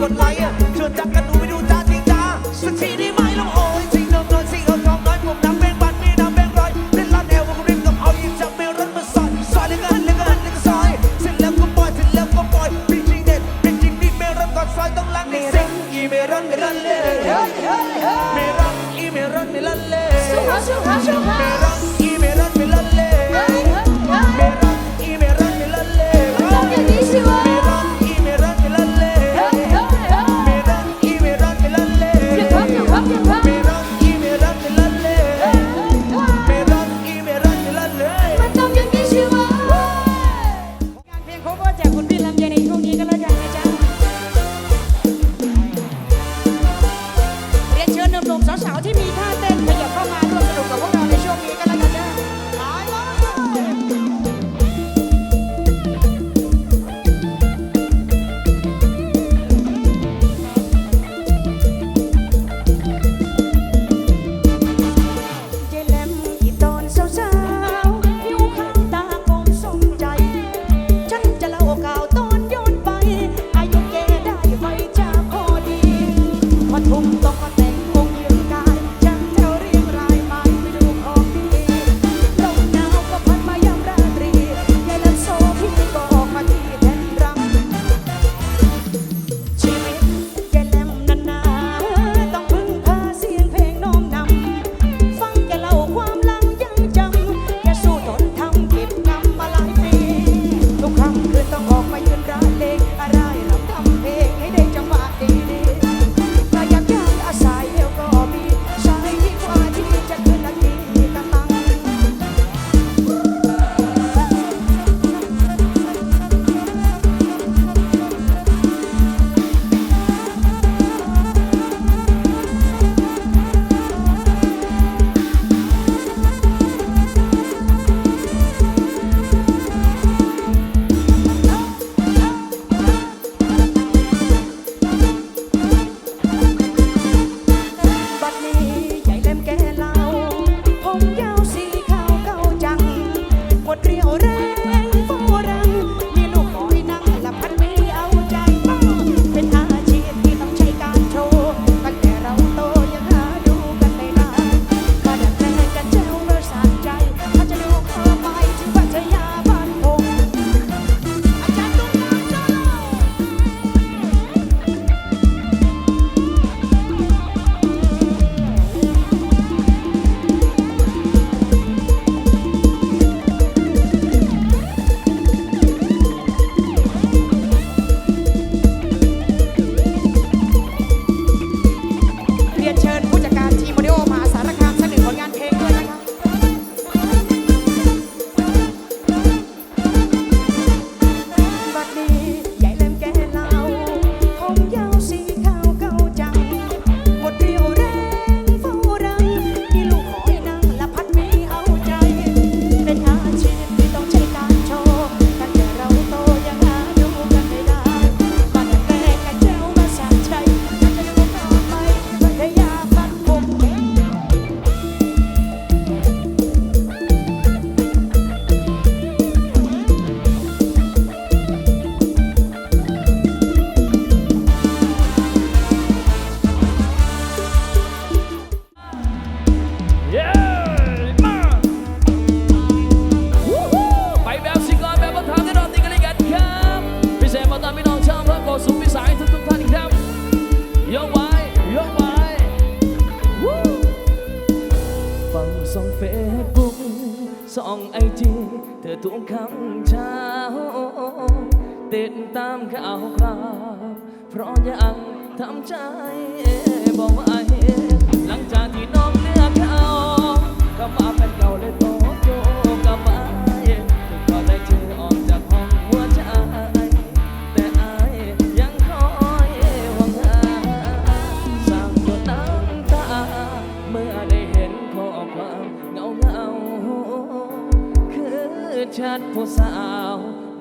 กดไลค์อะเชิญดัก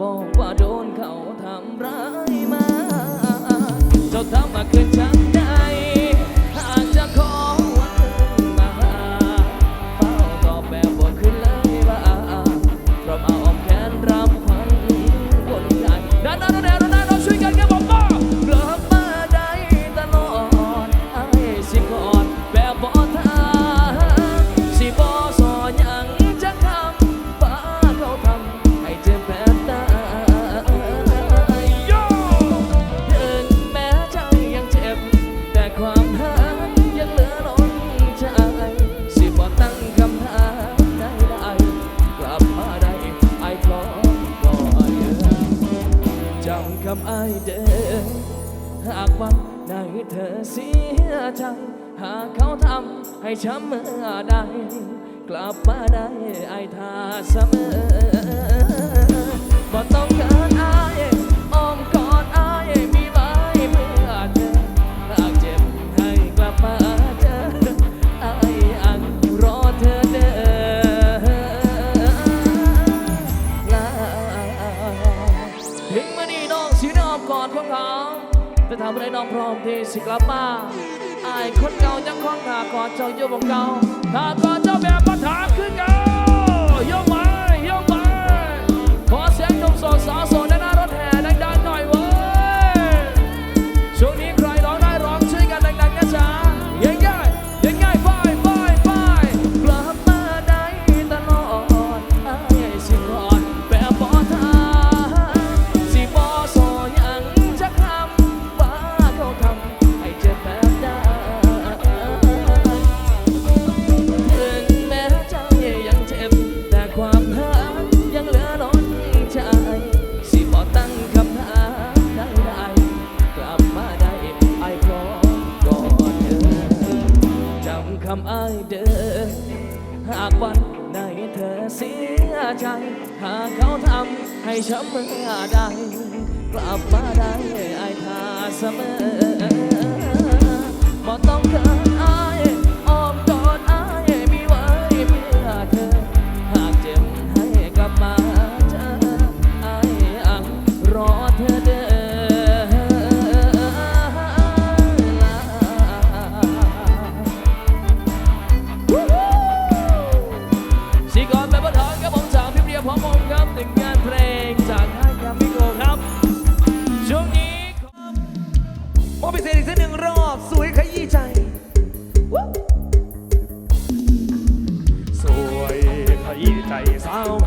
บอกว่าโดนเขาทำร้ายมา เจ้าทำมาเกินฉัน มาได้ไอายทาเสมอบ่ต้องเกินอายอ้อมกอดอายมีไว้เพื่อเธอหากเจ็บให้กลับมาเจออายอันรอเธอเด้อลาถึงมานี่น้องสิน้อมกอดของเขาจะทำอะไรน้องพร้อมที่สิกลับมาอายคนเก่ายังคงหากอดเจ้าอยู่บ่เก่าหากอดเจ้าแบบ ขึ้นกันยกไปยกไปขอเสียงดมสดสาวโสด อบพิเศษอีกสักหนึ่งรอบ สวยขยี้ใจ สวยขยี้ใจสาว